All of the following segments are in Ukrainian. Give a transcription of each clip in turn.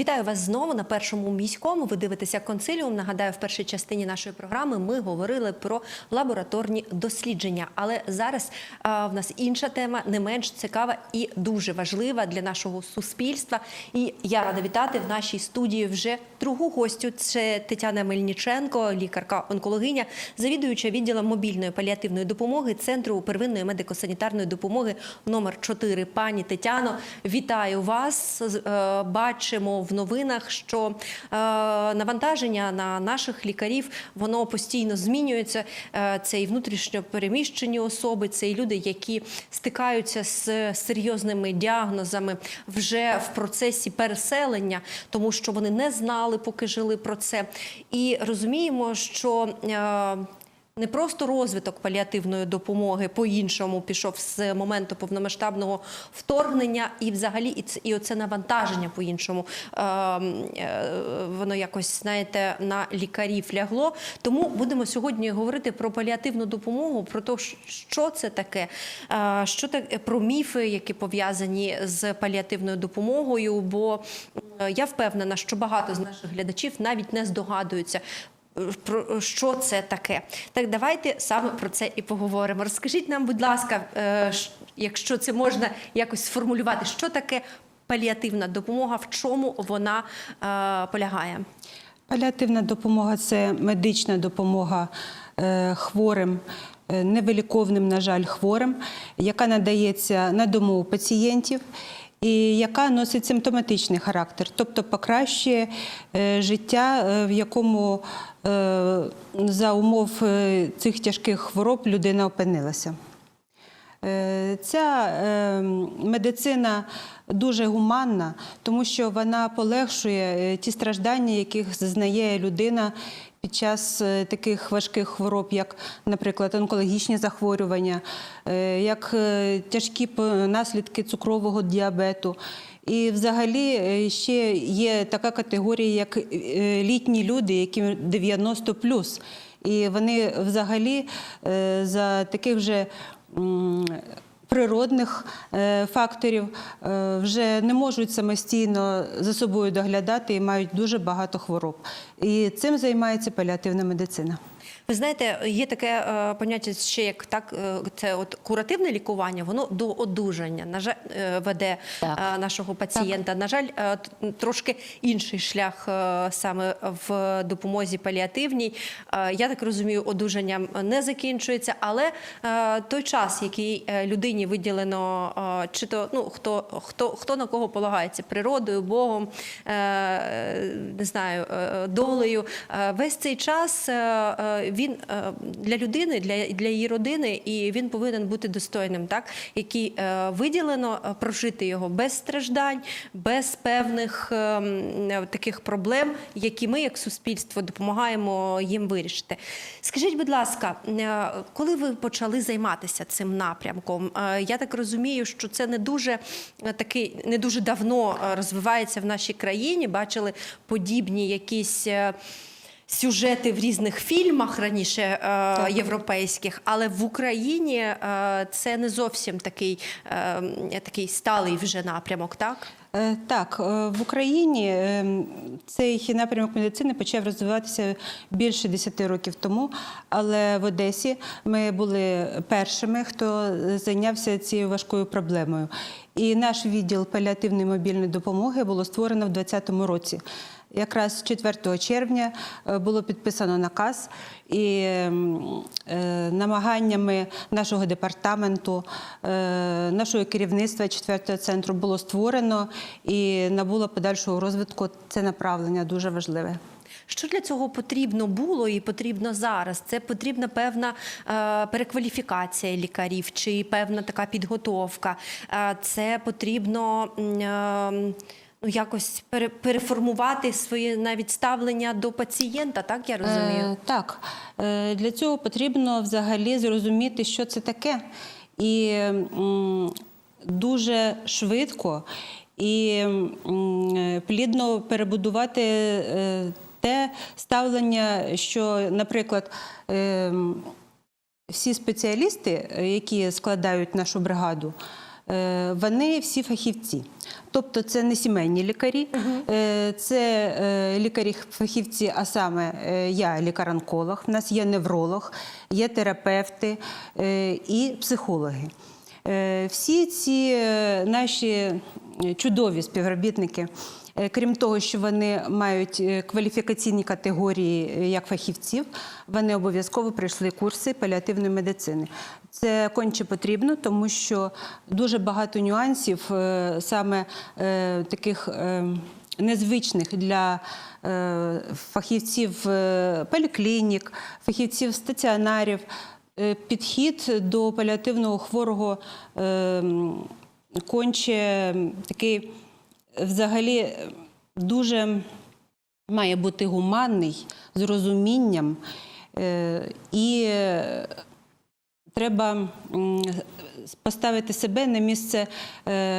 Вітаю вас знову на першому міському. Ви дивитеся консиліум. Нагадаю, в першій частині нашої програми ми говорили про лабораторні дослідження. Але зараз а, в нас інша тема, не менш цікава і дуже важлива для нашого суспільства. І я рада вітати в нашій студії вже другу гостю. Це Тетяна Мельниченко, лікарка-онкологиня, завідуюча відділом мобільної паліативної допомоги Центру первинної медико-санітарної допомоги номер 4. Пані Тетяно, вітаю вас. Е, Бачимо в новинах, що е, навантаження на наших лікарів воно постійно змінюється. Е, Це і внутрішньо переміщені особи, це і люди, які стикаються з серйозними діагнозами вже в процесі переселення, тому що вони не знали, поки жили про це. І розуміємо, що е, не просто розвиток паліативної допомоги по-іншому пішов з моменту повномасштабного вторгнення, і взагалі і і оце навантаження по-іншому е, е, воно якось знаєте на лікарів лягло. Тому будемо сьогодні говорити про паліативну допомогу, про те, що це таке, е, що таке про міфи, які пов'язані з паліативною допомогою. Бо я впевнена, що багато з наших глядачів навіть не здогадуються про що це таке. Так давайте саме про це і поговоримо. Розкажіть нам, будь ласка, е, якщо це можна якось сформулювати, що таке паліативна допомога, в чому вона е, полягає? Паліативна допомога це медична допомога е, хворим, невиліковним, на жаль, хворим, яка надається на дому пацієнтів. І яка носить симптоматичний характер, тобто покращує життя, в якому за умов е, цих тяжких хвороб людина опинилася. Е, Ця е, медицина дуже гуманна, тому що вона полегшує е, ті страждання, яких зазнає людина під час е, таких важких хвороб, як, наприклад, онкологічні захворювання, е, як е, тяжкі наслідки цукрового діабету. І взагалі е, ще є така категорія, як е, літні люди, яким 90 І вони взагалі е, за таких вже природних факторів вже не можуть самостійно за собою доглядати і мають дуже багато хвороб. І цим займається паліативна медицина. Ви знаєте, є таке е, поняття ще як так, е, це от куративне лікування, воно до одужання. На жаль, е, веде е, нашого пацієнта. На жаль, е, т- трошки інший шлях е, саме в допомозі паліативній. Е, Я так розумію, одужанням не закінчується, але е, той час, який е, людині виділено, е, чи то ну хто хто хто на кого полагається природою, Богом, е, не знаю, е, долею. Е, Весь цей час е, е, він е, для людини, для, для її родини, і він повинен бути достойним, так який е, виділено е, прожити його без страждань, без певних таких проблем, які ми, як суспільство, допомагаємо їм вирішити. Скажіть, будь ласка, коли ви почали займатися цим напрямком? Я так розумію, що це не дуже такий, не дуже давно розвивається в нашій країні. Бачили подібні якісь. Сюжети в різних фільмах раніше е, європейських, але в Україні е, це не зовсім такий, е, такий сталий вже напрямок, так? Е, Так, е, в Україні е, цей напрямок медицини почав розвиватися більше 10 років тому, але в Одесі ми були першими, хто зайнявся цією важкою проблемою. І наш відділ паліативної мобільної допомоги було створено в 2020 році. Якраз 4 червня е, було підписано наказ, і е, намаганнями нашого департаменту, е, нашого керівництва 4 центру було створено і набуло подальшого розвитку. Це направлення дуже важливе. Що для цього потрібно було і потрібно зараз? Це потрібна певна перекваліфікація лікарів чи певна така підготовка. Це потрібно. Ну, якось пере- переформувати своє навіть ставлення до пацієнта, так я розумію. Е, так, Е, для цього потрібно взагалі зрозуміти, що це таке. І м, дуже швидко і м, е, плідно перебудувати е, те ставлення, що, наприклад, е, всі спеціалісти, е, які складають нашу бригаду, вони всі фахівці. Тобто це не сімейні лікарі, е, це е, лікарі-фахівці, а саме е, я лікар-онколог, в нас є невролог, є терапевти е, і психологи. Е, Всі ці е, наші чудові співробітники, е, крім того, що вони мають е, кваліфікаційні категорії е, як фахівців, вони обов'язково пройшли курси паліативної медицини. Це конче потрібно, тому що дуже багато нюансів е, саме е, таких. е, Незвичних для е, фахівців е, поліклінік, фахівців стаціонарів, Е, підхід до паліативного хворого е, конче такий е, взагалі е, дуже має бути гуманний, з розумінням. Е, І е, треба поставити себе на місце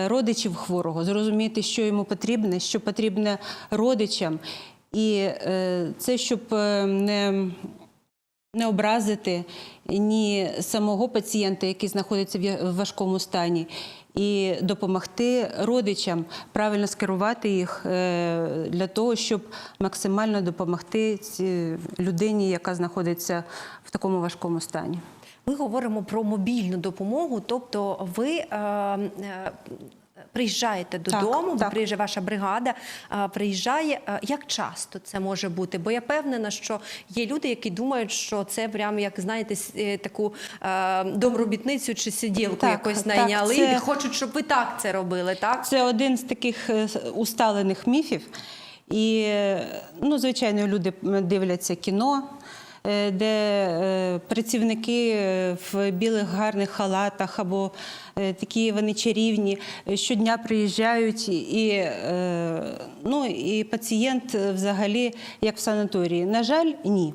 родичів хворого, зрозуміти, що йому потрібне, що потрібне родичам. І це щоб не не образити ні самого пацієнта, який знаходиться в важкому стані, і допомогти родичам правильно скерувати їх е, для того, щоб максимально допомогти людині, яка знаходиться в такому важкому стані. Ми говоримо про мобільну допомогу, тобто ви е, е, приїжджаєте Так, додому, так. приїжджає ваша бригада, приїжджає. Е, Як часто це може бути? Бо я впевнена, що є люди, які думають, що це прям як знаєте, е, таку е, домробітницю чи сиділку Так, якось так, найняли це- і хочуть, щоб ви так це робили, так? Це один з таких усталених міфів. І, ну, звичайно, люди дивляться кіно, де е, працівники е, в білих гарних халатах або е, такі вони чарівні е, щодня приїжджають, і, е, ну, і пацієнт е, взагалі як в санаторії. На жаль, ні.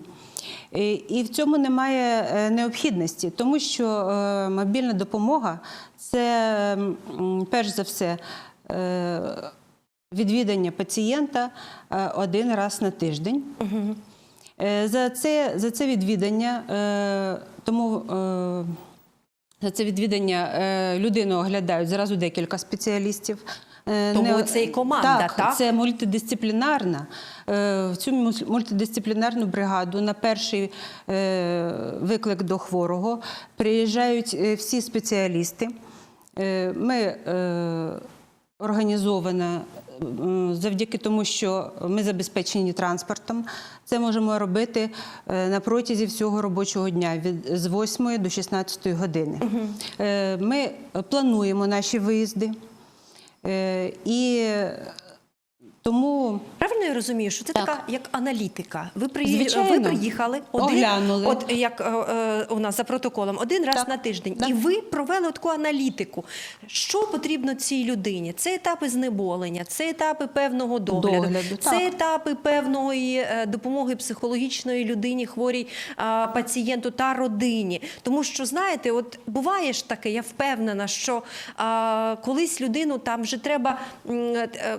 І в цьому немає е, необхідності, тому що е, мобільна допомога це перш за все е, відвідання пацієнта е, один раз на тиждень. Е, За це, за це відвідання, е, тому е, за це відвідання е, людину оглядають зразу декілька спеціалістів. Е, Тому це і команда, так? так? Це мультидисциплінарна. Е, В цю мультидисциплінарну бригаду на перший е, виклик до хворого приїжджають е, всі спеціалісти. Е, Ми е, організована завдяки тому, що ми забезпечені транспортом. Це можемо робити е, на протязі всього робочого дня від з 8 до 16 години. Е, Ми плануємо наші виїзди. Е, І тому Правильно я розумію, що це Так. така як аналітика. Ви, приї... Звичайно. ви приїхали один, Оглянули. от як е, е, у нас за протоколом, один раз Так. на тиждень, Так. і ви провели таку аналітику. Що потрібно цій людині? Це етапи знеболення, це етапи певного догляду, Догляду, це так. етапи певної е, допомоги психологічної людині, хворій а, пацієнту та родині. Тому що знаєте, от буває ж таке, я впевнена, що а, колись людину там вже треба м, е,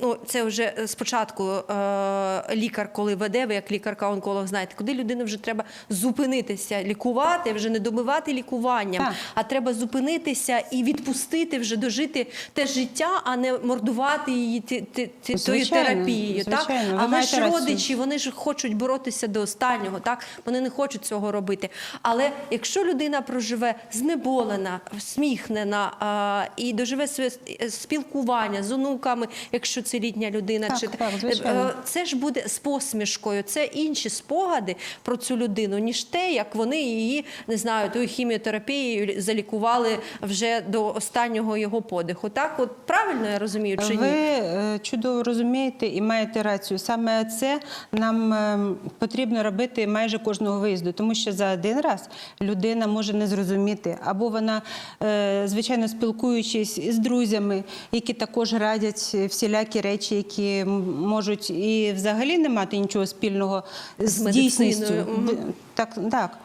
ну це вже спочатку е, лікар, коли веде, ви як лікарка-онколог, знаєте, куди людину вже треба зупинитися, лікувати, вже не добивати лікуванням, Так. а треба зупинитися і відпустити вже дожити те життя, а не мордувати її ті- тою терапією. Звичайно, Але ж родичі, вони ж хочуть боротися до останнього, так? Вони не хочуть цього робити. Але якщо людина проживе знеболена, всміхнена і доживе своє спілкування з онуками, якщо це літня людина, Так, чи так, е, це ж буде з посмішкою. Це інші спогади про цю людину, ніж те, як вони її не знаю, тою хіміотерапією залікували вже до останнього його подиху. Так, от правильно я розумію, чи Ви ні? е, чудово розумієте і маєте рацію. Саме це нам е, потрібно робити майже кожного виїзду, тому що за один раз людина може не зрозуміти, або вона, е, звичайно, спілкуючись із друзями, які також радять всілякі речі, які можуть і взагалі не мати нічого спільного з, З дійсністю. Так, так.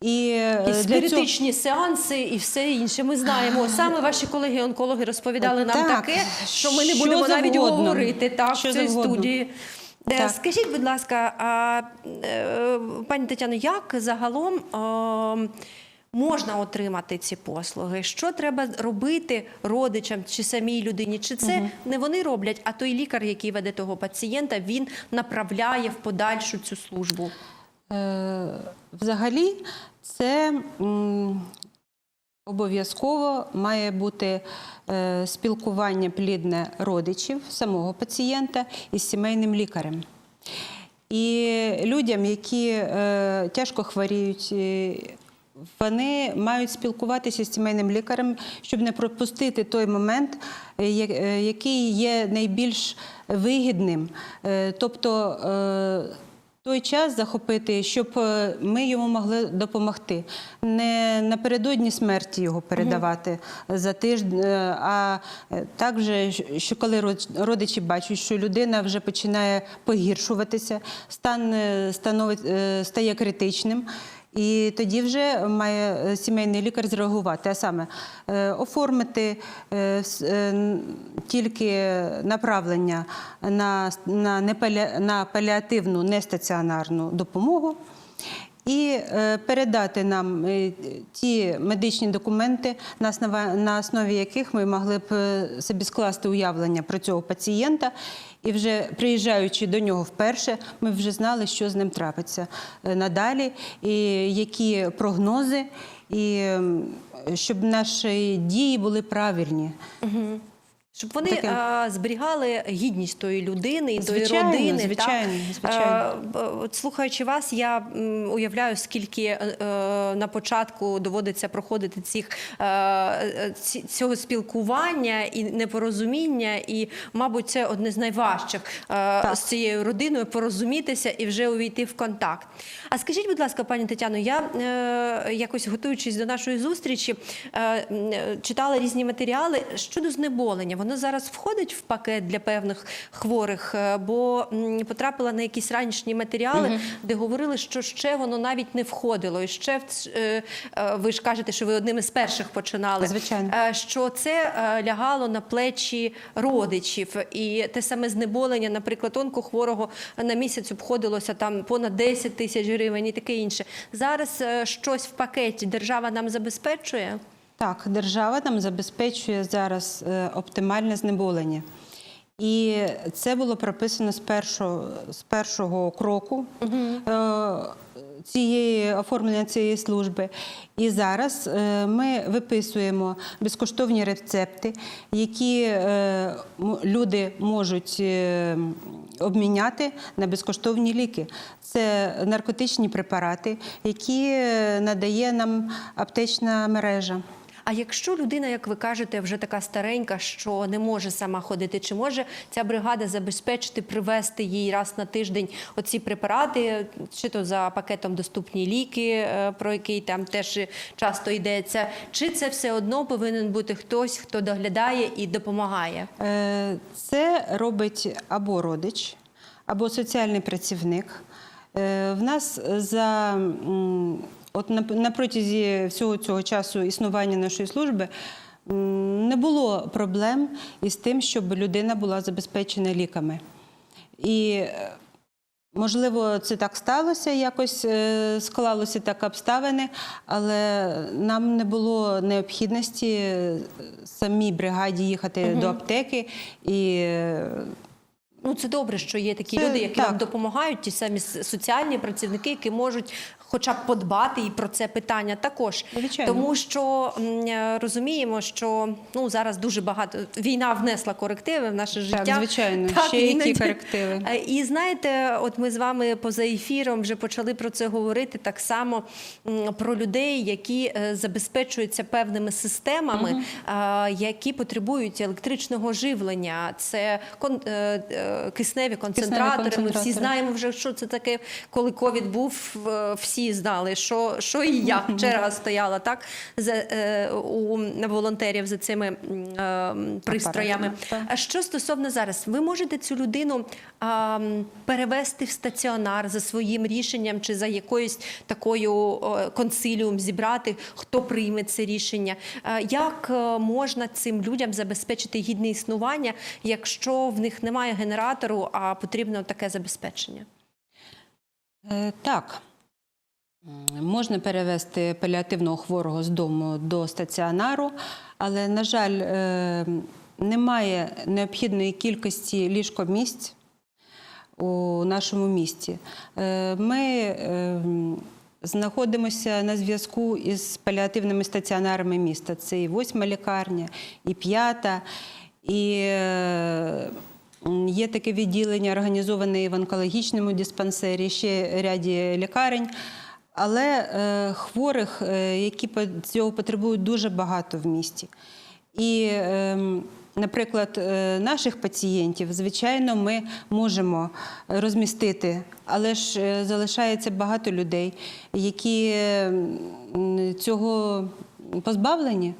І, е, І для цього- сеанси і все інше. Ми знаємо. Саме ваші колеги-онкологи розповідали нам Так, таке, що ми не будемо навіть говорити так, Що в цій завгодно. студії. Е, Так. Скажіть, будь ласка, а, е, пані Тетяно, як загалом. е, можна отримати ці послуги? Що треба робити родичам чи самій людині? Чи це не вони роблять, а той лікар, який веде того пацієнта, він направляє в подальшу цю службу? Е, Взагалі, це обов'язково має бути е, спілкування плідне родичів самого пацієнта із сімейним лікарем. І людям, які е, тяжко хворіють, вони мають спілкуватися з сімейним лікарем, щоб не пропустити той момент, е, е, який є найбільш вигідним. Е, Тобто той час захопити, щоб ми йому могли допомогти. Не напередодні смерті його передавати за тиждень, а також, що коли родичі бачать, що людина вже починає погіршуватися, стан становить, стає критичним. І тоді вже має е, сімейний лікар зреагувати, а саме е, оформити е, тільки направлення на, на, паліативну нестаціонарну допомогу. І передати нам ті медичні документи, на основі, яких ми могли б собі скласти уявлення про цього пацієнта. І вже приїжджаючи до нього вперше, ми вже знали, що з ним трапиться е, надалі, і які прогнози, і щоб наші дії були правильні. Щоб вони Таке. а, зберігали гідність тої людини і тої Звичайно, родини. звичайно, так? звичайно. А, от слухаючи вас, я м, уявляю, скільки е, е, на початку доводиться проходити цих, е, е, ці- цього спілкування і непорозуміння, і, мабуть, це одне з найважчих е, з цією родиною порозумітися і вже увійти в контакт. А скажіть, будь ласка, пані Тетяно, я е, якось готуючись до нашої зустрічі, е, читала різні матеріали щодо знеболення. Воно зараз входить в пакет для певних хворих, е, бо потрапила на якісь ранішні матеріали, де говорили, що ще воно навіть не входило. І ще е, е, ви ж кажете, що ви одним із перших починали. Звичайно. Е, що це е, лягало на плечі родичів, і те саме знеболення, наприклад, онкохворого на місяць обходилося там понад 10 тисяч гривень і таке інше. Зараз е, щось в пакеті держава нам забезпечує. Так, держава нам забезпечує зараз е, оптимальне знеболення. І це було прописано з першого, з першого кроку е, цієї оформлення цієї служби. І зараз е, ми виписуємо безкоштовні рецепти, які е, люди можуть е, обміняти на безкоштовні ліки. Це наркотичні препарати, які надає нам аптечна мережа. А якщо людина, як ви кажете, вже така старенька, що не може сама ходити, чи може ця бригада забезпечити, привезти їй раз на тиждень оці препарати, чи то за пакетом доступні ліки, е, про який там теж часто йдеться, чи це все одно повинен бути хтось, хто доглядає і допомагає? Е, Це робить або родич, або соціальний працівник. Е, В нас за от на, на протязі всього цього часу існування нашої служби не було проблем із тим, щоб людина була забезпечена ліками. І е, Можливо, це так сталося, якось е, склалося так обставини, але нам не було необхідності е, самій бригаді їхати до аптеки і Ну, це добре, що є такі Це люди, які так. вам допомагають, ті самі соціальні працівники, які можуть хоча б подбати і про це питання також. Звичайно. Тому що е, розуміємо, що ну зараз дуже багато війна внесла корективи в наше життя. звичайно. Ще які корективи? Е, І знаєте, от ми з вами поза ефіром вже почали про це говорити так само про людей, які е, забезпечуються певними системами, е, які потребують електричного живлення. Це кон, е, е, кисневі концентратори. Ми всі знаємо вже, що це таке, коли ковід був. е, Всі знали, що, що і я черга стояла так за е, у волонтерів за цими е, пристроями. А що стосовно зараз, ви можете цю людину м, перевести в стаціонар за своїм рішенням чи за якоюсь такою консиліум зібрати, хто прийме це рішення? Як е, можна цим людям забезпечити гідне існування, якщо в них немає генератору, а потрібно таке забезпечення? Е, Так. Можна перевести паліативного хворого з дому до стаціонару, але, на жаль, е, немає необхідної кількості ліжкомісць у нашому місті. Е, Ми е, знаходимося на зв'язку із паліативними стаціонарами міста. Це і восьма лікарня, і п'ята, і е, є таке відділення, організоване в онкологічному диспансері, ще ряді лікарень. Але е, хворих, е, які цього потребують, дуже багато в місті. І, ем, наприклад, е, наших пацієнтів, звичайно, ми можемо розмістити, але ж залишається багато людей, які цього позбавлені.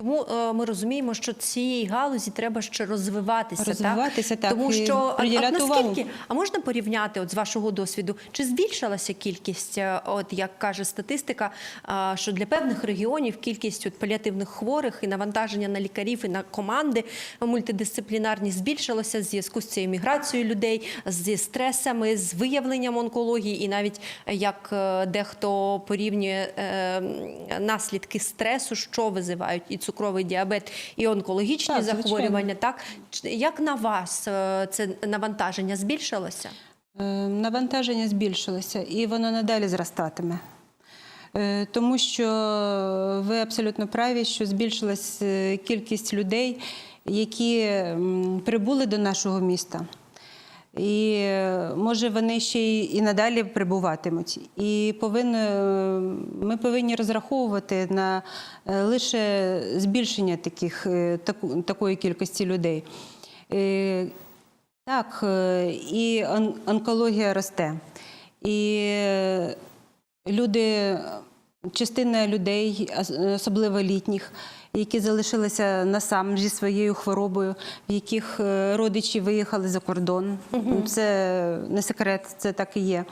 Тому е, ми розуміємо, що цієї галузі треба ще розвиватися. Розвиватися, так, Тому що а- а наскільки, а можна порівняти от з вашого досвіду, чи збільшилася кількість, е, от як каже статистика, е, що для певних регіонів кількість от паліативних хворих і навантаження на лікарів і на команди мультидисциплінарні збільшилося в зв'язку з цією міграцією людей, зі стресами, з виявленням онкології, і навіть як е, дехто порівнює е, наслідки стресу, що визивають і цукровий діабет, і онкологічні Так, захворювання. Так як на вас е, це навантаження збільшилося? Е, Навантаження збільшилося і воно надалі зростатиме. Е, Тому що ви абсолютно праві, що збільшилась кількість людей, які прибули до нашого міста. І е, може вони ще і надалі прибуватимуть. І повинні, ми повинні розраховувати на е, лише збільшення таких, е, такої кількості людей. Е, Так, е, і он- онкологія росте. І е, люди, частина людей, особливо літніх, які залишилися насам зі своєю хворобою, в яких е, родичі виїхали за кордон. Це не секрет, це так і є.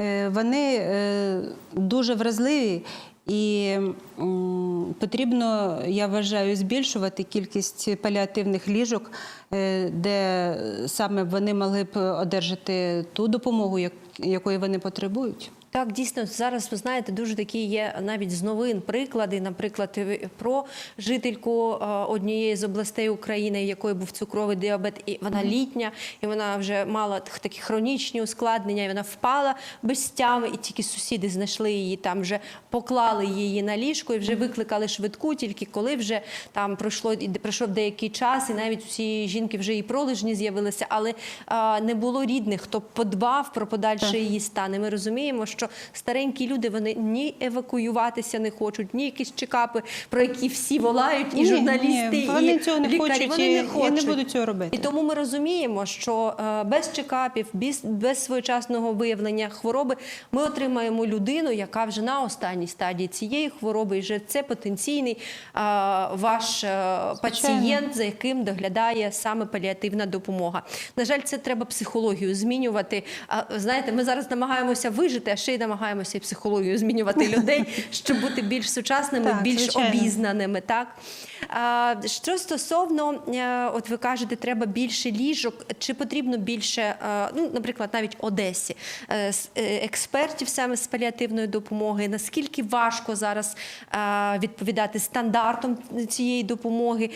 Е, Вони е, дуже вразливі. І потрібно, я вважаю, збільшувати кількість паліативних ліжок, де саме вони могли б одержати ту допомогу, якої вони потребують. Так, дійсно, зараз ви знаєте, дуже такі є навіть з новин приклади. Наприклад, про жительку е, однієї з областей України, в якої був цукровий діабет, і вона літня, і вона вже мала такі хронічні ускладнення. І вона впала без тями, і тільки сусіди знайшли її там, вже поклали її на ліжко і вже викликали швидку. Тільки коли вже там пройшло пройшов деякий час, і навіть у цієї жінки вже і пролежні з'явилися, але е, не було рідних, хто подбав про подальший її стан. І ми розуміємо, що старенькі люди вони ні евакуюватися не хочуть, ні якісь чекапи, про які всі волають, і Ні, журналісти, ні, вони і цього не лікарі. хочуть, вони і- не і не будуть цього робити. І тому ми розуміємо, що е, без чекапів, без, без своєчасного виявлення хвороби ми отримаємо людину, яка вже на останній стадії цієї хвороби, і вже це потенційний е, ваш е, пацієнт, за яким доглядає саме паліативна допомога. На жаль, це треба психологію змінювати. А, знаєте, ми зараз намагаємося вижити, а ще й намагаємося і психологію змінювати людей, щоб бути більш сучасними, Так, більш звичайно. обізнаними. Так що стосовно, е, от ви кажете, треба більше ліжок, чи потрібно більше, е, ну, наприклад, навіть Одесі, е, експертів саме з паліативної допомоги, наскільки важко зараз відповідати стандартам цієї допомоги,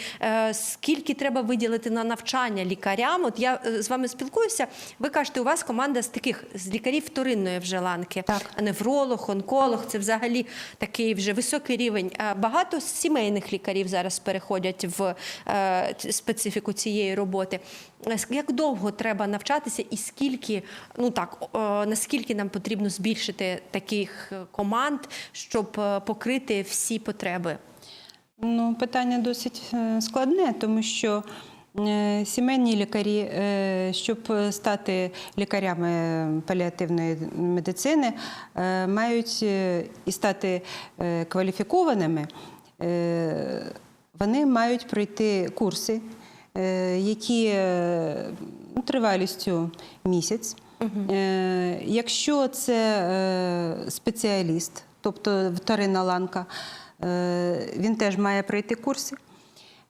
скільки треба виділити на навчання лікарям? От я з вами спілкуюся. Ви кажете, у вас команда з таких з лікарів вторинної вже ланки, Так. невролог, онколог це взагалі такий вже високий рівень. Багато сімейних лікарів зараз переходять в е, специфіку цієї роботи. Е, Як довго треба навчатися, і скільки, ну так, е, наскільки нам потрібно збільшити таких команд, щоб покрити всі потреби? Ну, питання досить складне, тому що сімейні лікарі, щоб стати лікарями паліативної медицини, мають і стати кваліфікованими, вони мають пройти курси, е, які е, ну, тривалістю місяць. Е, Якщо це спеціаліст, тобто вторинна ланка, він теж має пройти курси.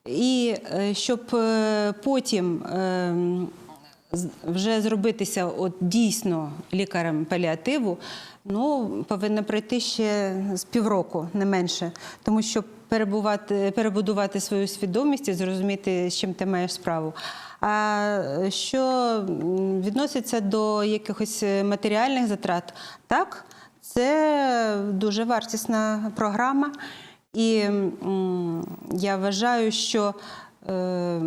І щоб потім е, вже зробитися от дійсно лікарем паліативу, ну повинно пройти ще з півроку, не менше, тому що перебувати, перебудувати свою свідомість і зрозуміти, з чим ти маєш справу. А що відноситься до якихось матеріальних затрат, так, це дуже вартісна програма. І я вважаю, що е,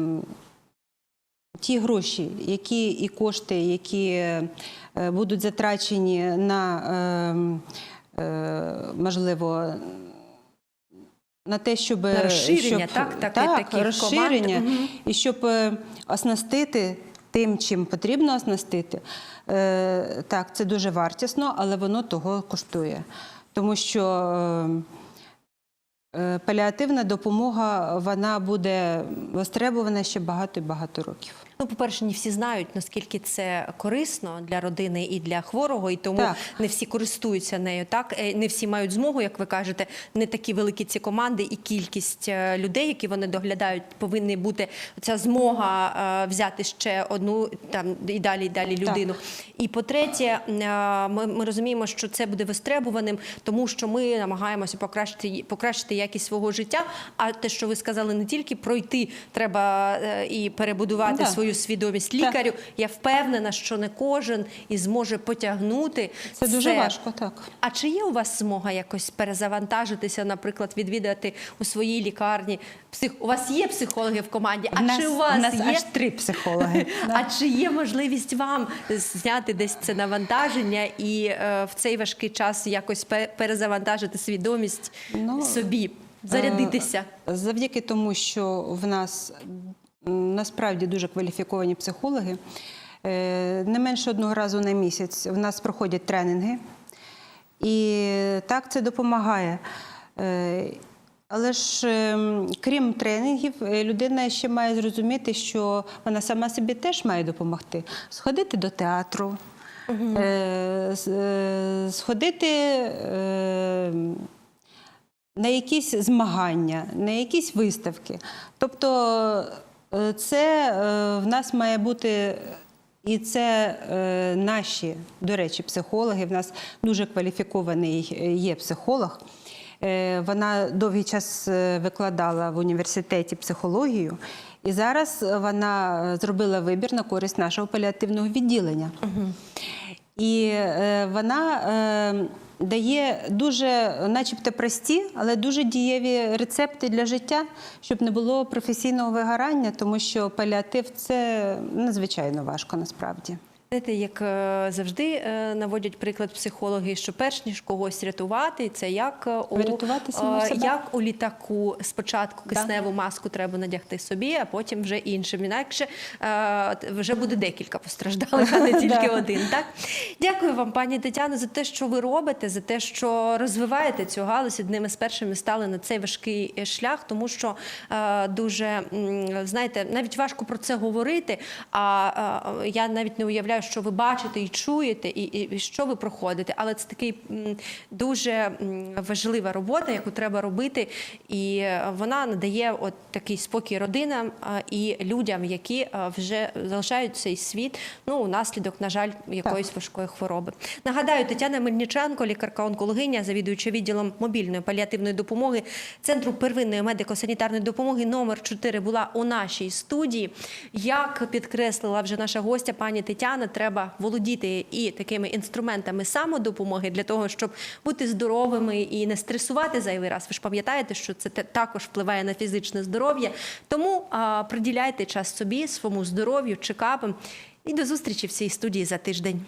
ті гроші, які і кошти, які е, будуть затрачені на е, е, можливо. На те, щоб розширення, щоб, так? Так, таких розширення, команд. І щоб е, оснастити тим, чим потрібно оснастити, е, так, це дуже вартісно, але воно того коштує. Тому що е, е, паліативна допомога вона буде востребована ще багато і багато років. Ну, по-перше, не всі знають, наскільки це корисно для родини і для хворого, і тому Так. не всі користуються нею. Так Е, не всі мають змогу, як ви кажете, не такі великі ці команди і кількість е, людей, які вони доглядають, повинні бути ця змога е, взяти ще одну там і далі, і далі Так. людину. І по-третє, е, ми, розуміємо, що це буде вистребуваним, тому що ми намагаємося покращити покращити якість свого життя. А те, що ви сказали, не тільки пройти, треба і перебудувати Да. Свою свідомість Так. Я впевнена, що не кожен і зможе потягнути Це дуже важко, так. А чи є у вас змога якось перезавантажитися, наприклад, відвідати у своїй лікарні? Псих... У вас є психологи в команді? А В нас, чи у вас в нас є аж три психологи. а чи є можливість вам зняти десь це навантаження і е, в цей важкий час якось перезавантажити свідомість Ну, собі, зарядитися? Е, Завдяки тому, що в нас насправді дуже кваліфіковані психологи, е, не менше одного разу на місяць в нас проходять тренінги. І так це допомагає. Е, Але ж ем, крім тренінгів, е, людина ще має зрозуміти, що вона сама собі теж має допомогти. Сходити до театру, сходити е, на якісь змагання, на якісь виставки. Тобто це е, в нас має бути. І це е, наші, до речі, психологи. В нас дуже кваліфікований е, є психолог. Е, вона довгий час е, викладала в університеті психологію, і зараз вона е, зробила вибір на користь нашого паліативного відділення. І е, вона е, дає дуже, начебто, прості, але дуже дієві рецепти для життя, щоб не було професійного вигорання, тому що паліатив це надзвичайно важко насправді. Знаєте, як е, завжди е, наводять приклад психологи, що перш ніж когось рятувати, це як е, у, як у літаку. Спочатку Да. кисневу маску треба надягти собі, а потім вже іншим. Інакше вже буде декілька постраждалих, а не тільки Да. один. Так дякую вам, пані Тетяно, за те, що ви робите, за те, що розвиваєте цю галузь. Одними з першими стали на цей важкий шлях, тому що дуже знаєте, навіть важко про це говорити. А я навіть не уявляю, що ви бачите і чуєте, і, і, і що ви проходите. Але це такий дуже важлива робота, яку треба робити, і е, вона надає от такий спокій родинам е, і людям, які е, вже залишають цей світ. Ну унаслідок, на жаль, якоїсь важкої хвороби. Нагадаю, Тетяна Мельниченко, лікарка-онкологиня, завідуюча відділом мобільної паліативної допомоги Центру первинної медико-санітарної допомоги номер 4 була у нашій студії. Як підкреслила вже наша гостя, пані Тетяна, треба володіти і такими інструментами самодопомоги для того, щоб бути здоровими і не стресувати зайвий раз. Ви ж пам'ятаєте, що це також впливає на фізичне здоров'я. Тому а, приділяйте час собі, своєму здоров'ю, чекапам. І до зустрічі в цій студії за тиждень.